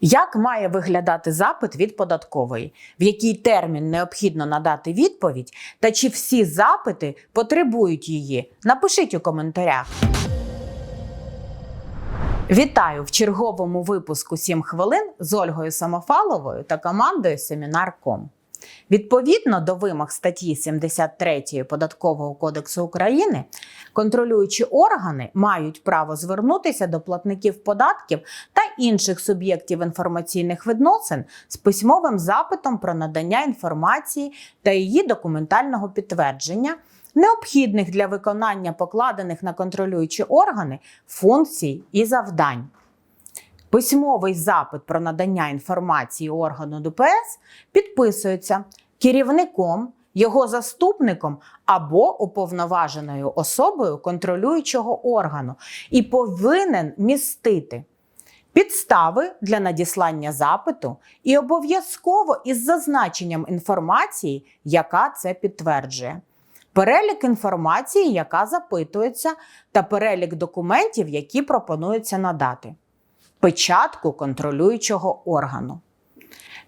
Як має виглядати запит від податкової, в який термін необхідно надати відповідь, та чи всі запити потребують її? Напишіть у коментарях. Вітаю в черговому випуску «7 хвилин з Ольгою Самофаловою та командою Семінар.ком. Відповідно до вимог статті 73 Податкового кодексу України, контролюючі органи мають право звернутися до платників податків та інших суб'єктів інформаційних відносин з письмовим запитом про надання інформації та її документального підтвердження, необхідних для виконання покладених на контролюючі органи функцій і завдань. Письмовий запит про надання інформації органу ДПС підписується керівником, його заступником або уповноваженою особою контролюючого органу і повинен містити підстави для надіслання запиту і обов'язково із зазначенням інформації, яка це підтверджує. Перелік інформації, яка запитується, та перелік документів, які пропонується надати печатку контролюючого органу.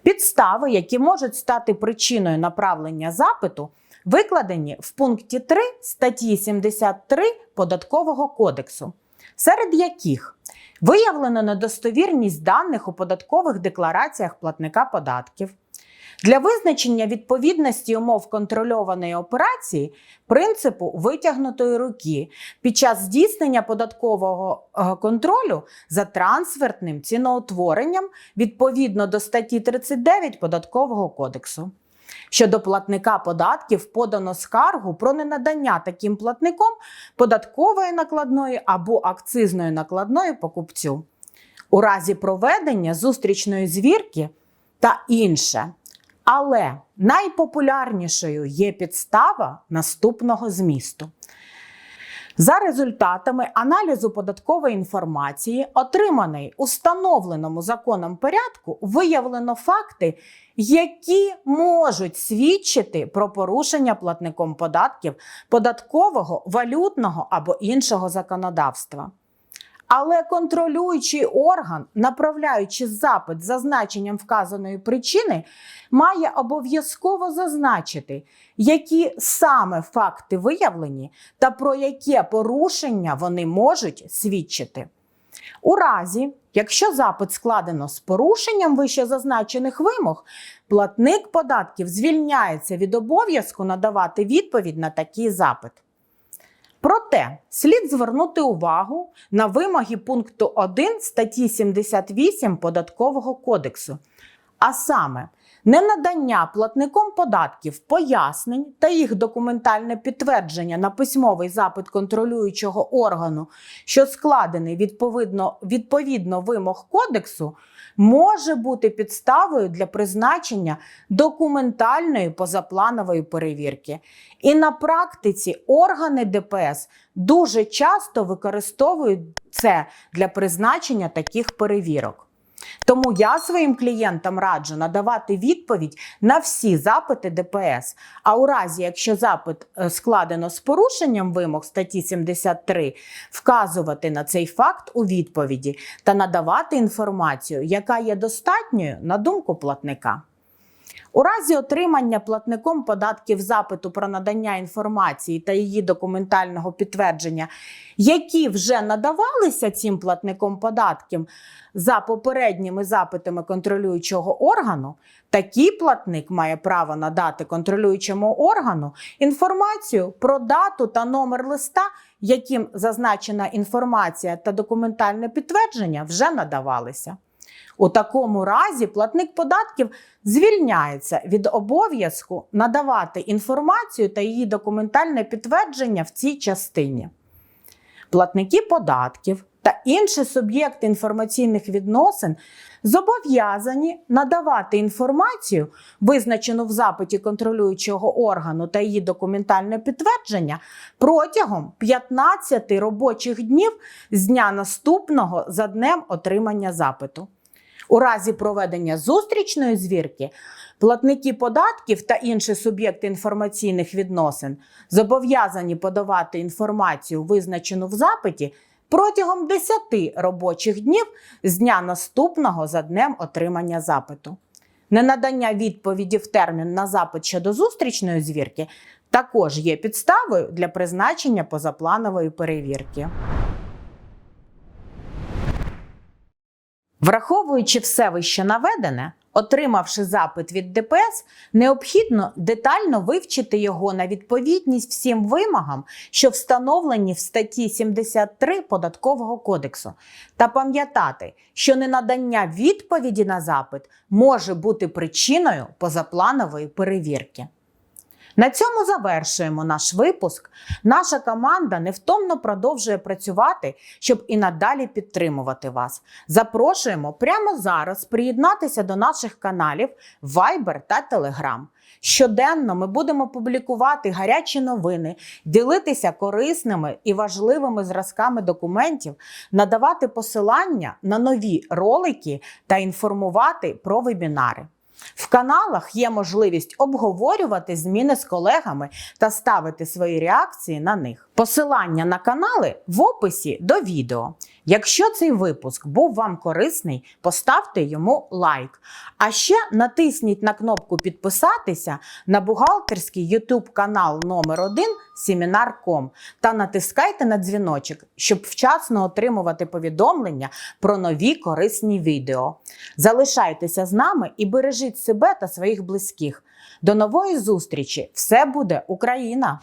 Підстави, які можуть стати причиною направлення запиту, викладені в пункті 3 статті 73 Податкового кодексу, серед яких виявлено недостовірність даних у податкових деклараціях платника податків. Для визначення відповідності умов контрольованої операції принципу витягнутої руки під час здійснення податкового е, контролю за трансфертним ціноутворенням відповідно до статті 39 Податкового кодексу. Щодо платника податків подано скаргу про ненадання таким платником податкової накладної або акцизної накладної покупцю. У разі проведення зустрічної звірки та інше. Але найпопулярнішою є підстава наступного змісту. За результатами аналізу податкової інформації, отриманої у встановленому законом порядку, виявлено факти, які можуть свідчити про порушення платником податків податкового, валютного або іншого законодавства. Але контролюючий орган, направляючи запит з зазначенням вказаної причини, має обов'язково зазначити, які саме факти виявлені та про яке порушення вони можуть свідчити. У разі, якщо запит складено з порушенням вище зазначених вимог, платник податків звільняється від обов'язку надавати відповідь на такий запит. Проте слід звернути увагу на вимоги пункту 1 статті 78 Податкового кодексу, а саме ненадання платником податків пояснень та їх документальне підтвердження на письмовий запит контролюючого органу, що складений відповідно, відповідно вимог кодексу, може бути підставою для призначення документальної позапланової перевірки. І на практиці органи ДПС дуже часто використовують це для призначення таких перевірок. Тому я своїм клієнтам раджу надавати відповідь на всі запити ДПС. А у разі, якщо запит е, складено з порушенням вимог статті 73, вказувати на цей факт у відповіді та надавати інформацію, яка є достатньою на думку платника. У разі отримання платником податків запиту про надання інформації та її документального підтвердження, які вже надавалися цим платником податків за попередніми запитами контролюючого органу, такий платник має право надати контролюючому органу інформацію про дату та номер листа, яким зазначена інформація та документальне підтвердження вже надавалися. У такому разі платник податків звільняється від обов'язку надавати інформацію та її документальне підтвердження в цій частині. Платники податків та інші суб'єкти інформаційних відносин зобов'язані надавати інформацію, визначену в запиті контролюючого органу та її документальне підтвердження протягом 15 робочих днів з дня наступного за днем отримання запиту. У разі проведення зустрічної звірки платники податків та інші суб'єкти інформаційних відносин зобов'язані подавати інформацію, визначену в запиті, протягом 10 робочих днів з дня наступного за днем отримання запиту. Ненадання відповіді в термін на запит щодо зустрічної звірки також є підставою для призначення позапланової перевірки. Враховуючи все вище наведене, отримавши запит від ДПС, необхідно детально вивчити його на відповідність всім вимогам, що встановлені в статті 73 Податкового кодексу, та пам'ятати, що ненадання відповіді на запит може бути причиною позапланової перевірки. На цьому завершуємо наш випуск. Наша команда невтомно продовжує працювати, щоб і надалі підтримувати вас. Запрошуємо прямо зараз приєднатися до наших каналів Viber та Telegram. Щоденно ми будемо публікувати гарячі новини, ділитися корисними і важливими зразками документів, надавати посилання на нові ролики та інформувати про вебінари. В каналах є можливість обговорювати зміни з колегами та ставити свої реакції на них. Посилання на канали в описі до відео. Якщо цей випуск був вам корисний, поставте йому лайк. А ще натисніть на кнопку підписатися на бухгалтерський YouTube канал номер 1 Семінар.ком та натискайте на дзвіночок, щоб вчасно отримувати повідомлення про нові корисні відео. Залишайтеся з нами і бережіть себе та своїх близьких. До нової зустрічі! Все буде Україна!